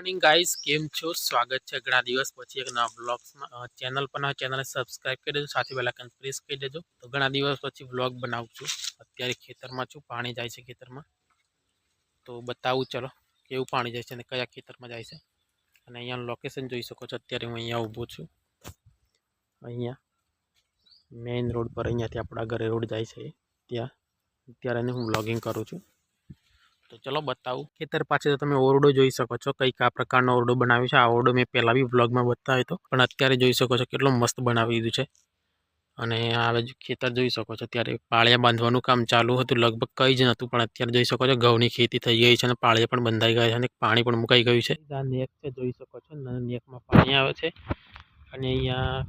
Morning guys કેમ છો? સ્વાગત છે ઘણા દિવસ પછી એક નવા વ્લોગ્સમાં ચેનલ પર નવા ચેનલને સબસ્ક્રાઇબ કરી દેજો. સાથે બેલાકન પ્રેસ કરી દેજો. તો ઘણા દિવસ પછી વ્લોગ બનાવું છું. અત્યારે ખેતરમાં છું. પાણી જાય છે ખેતરમાં. તો બતાવું, ચલો. કેવું પાણી જાય છે અને કયા ખેતરમાં જાય છે. અને અહીંયા લોકેશન જોઈ શકો છો. અત્યારે હું અહીંયા ઊભો છું. અહીંયા મેઇન રોડ પર. અહીંયાથી આપણા ઘરે રોડ જાય છે. ત્યાં. અત્યારે હું વ્લોગિંગ કરું છું. તો ચલો બતાવું. ખેતર પાછળ તમે ઓરડો જોઈ શકો છો કંઈક આ પ્રકારનો ઓરડો બનાવ્યો છે. આ ઓરડો મેં પહેલાં બી વ્લોગમાં બતાવ્યો હતો. પણ અત્યારે જોઈ શકો છો કેટલો મસ્ત બનાવી દીધું છે. અને હવે ખેતર જોઈ શકો છો. ત્યારે પાળિયા બાંધવાનું કામ ચાલુ હતું. લગભગ કંઈ જ નહોતું, પણ અત્યારે જોઈ શકો છો ઘઉંની ખેતી થઈ ગઈ છે અને પાળિયા પણ બંધાઈ ગયા છે અને પાણી પણ મુકાઈ ગયું છે. આ નેક છે, જોઈ શકો છો. નેકમાં પાણી આવે છે. અને અહીંયા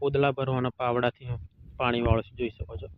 પોદળા ભરવાના પાવડાથી પાણી વાળો છે, જોઈ શકો છો.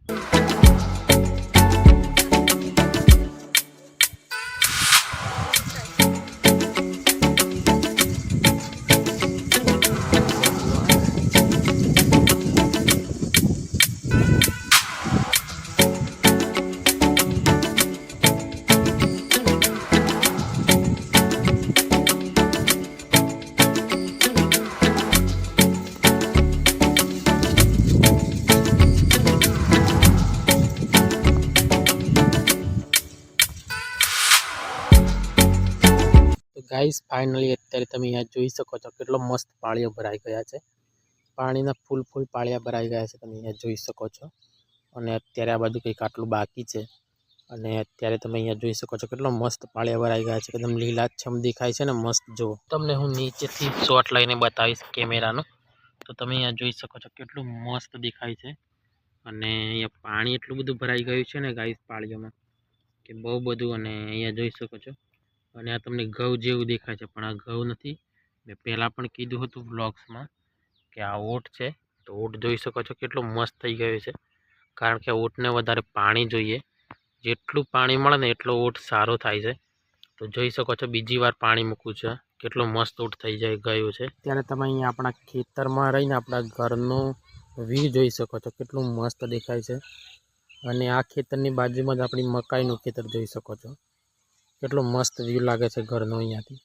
ગાઈસ ફાઇનલી અત્યારે તમે અહીંયા જોઈ શકો છો કેટલો મસ્ત પાળીઓ ભરાઈ ગયા છે. પાણીના ફૂલ ફૂલ પાળિયા ભરાઈ ગયા છે તમે અહીંયા જોઈ શકો છો. અને અત્યારે આ બાજુ કંઈક આટલું બાકી છે. અને અત્યારે તમે અહીંયા જોઈ શકો છો કેટલો મસ્ત પાળિયા ભરાઈ ગયા છે. એકદમ લીલાછમ દેખાય છે ને મસ્ત જો. તમને હું નીચેથી શોટ લઈને બતાવીશ કેમેરાનો. તો તમે અહીંયા જોઈ શકો છો કેટલું મસ્ત દેખાય છે. અને અહીંયા પાણી એટલું બધું ભરાઈ ગયું છે ને ગાઈસ પાળીઓમાં, કે બહુ બધું. અને અહીંયા જોઈ શકો છો અને આ તમને ઘઉં જેવું દેખાય છે, પણ આ ઘઉં નથી. મેં પહેલાં પણ કીધું હતું બ્લોગ્સમાં કે આ ઓટ છે. તો ઓટ જોઈ શકો છો કેટલો મસ્ત થઈ ગયો છે. કારણ કે ઓટને વધારે પાણી જોઈએ. જેટલું પાણી મળે ને એટલો ઓટ સારો થાય છે. તો જોઈ શકો છો બીજી વાર પાણી મૂકું છે. કેટલો મસ્ત ઓટ થઈ જાય, ગયો છે. ત્યારે તમે અહીંયા આપણા ખેતરમાં રહીને આપણા ઘરનું વ્યૂ જોઈ શકો છો કેટલું મસ્ત દેખાય છે. અને આ ખેતરની બાજુમાં જ આપણી મકાઈનું ખેતર જોઈ શકો છો. કેટલો મસ્ત વ્યૂ લાગે છે ઘરનો અહીંયાથી.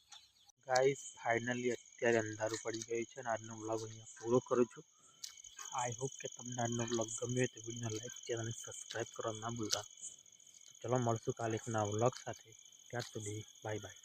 ગાઈસ ફાઇનલી અત્યારે અંધારું પડી ગયું છે અને આજનો બ્લોગ અહીંયા પૂરો કરું છું. આઈ હોપ કે તમને આજનો વ્લોગ ગમ્યો તો વિડીયોને લાઈક ચેનલને સબસ્ક્રાઈબ કરવા ના ભૂલતા. ચલો મળશું કાલે એક નવા બ્લોગ સાથે. ત્યાર સુધી બાય બાય